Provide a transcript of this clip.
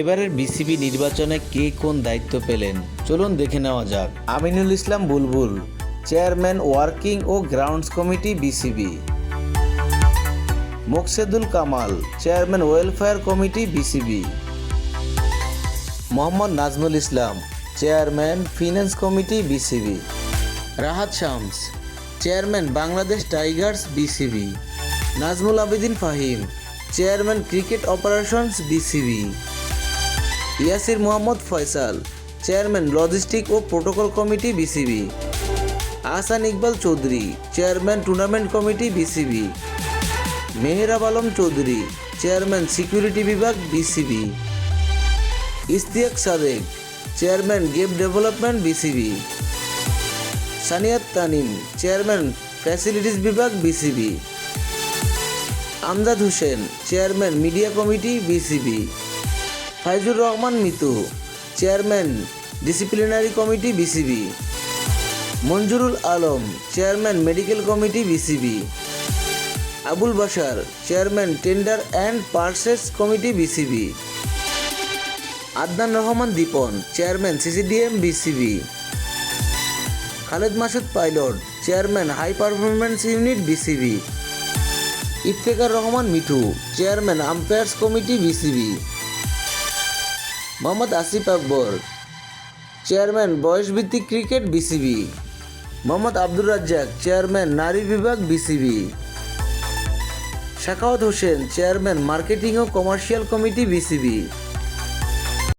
এবারের বিসিবি নির্বাচনে কে কোন দায়িত্ব পেলেন? চলুন দেখে নেওয়া যাক। আমিনুল ইসলাম বুলবুল, চেয়ারম্যান ওয়ার্কিং ও grounds committee BCB Moksedul Kamal, chairman welfare committee BCB Mohammad Nazmul Islam, chairman finance committee BCB Rahat Shams, chairman Bangladesh Tigers BCB Nazmul Abedin Fahim, chairman cricket operations BCB Yasir Mohammad Faisal, chairman logistic ও protocol committee BCB. Ahsan Iqbal Chowdhury, chairman tournament committee BCB. Mehrab Alam Chowdhury, chairman security বিভাগ BCB. Istiaque Sadek, chairman game development BCB. Saniat Tanim, chairman facilities বিভাগ BCB. Amjad Hossain, chairman media committee BCB. Faizur Rahman Mitu, chairman, disciplinary committee BCB. Monjurul Alam, chairman, medical committee BCB. Abul Bashar, chairman, tender and purchase committee BCB. Adnan Rahman Dipon, chairman, CCDM BCB. Khaled Masud Pilot, chairman, high performance unit BCB. Iftekhar Rahman Mithu, chairman, umpires committee BCB. Mohammad Asif Akbar, chairman বয়সভিত্তিক cricket BCB. Mohammad Abdur Razzak, chairman নারী বিভাগ BCB. Shakhawat Hossain, chairman marketing ও commercial committee BCB.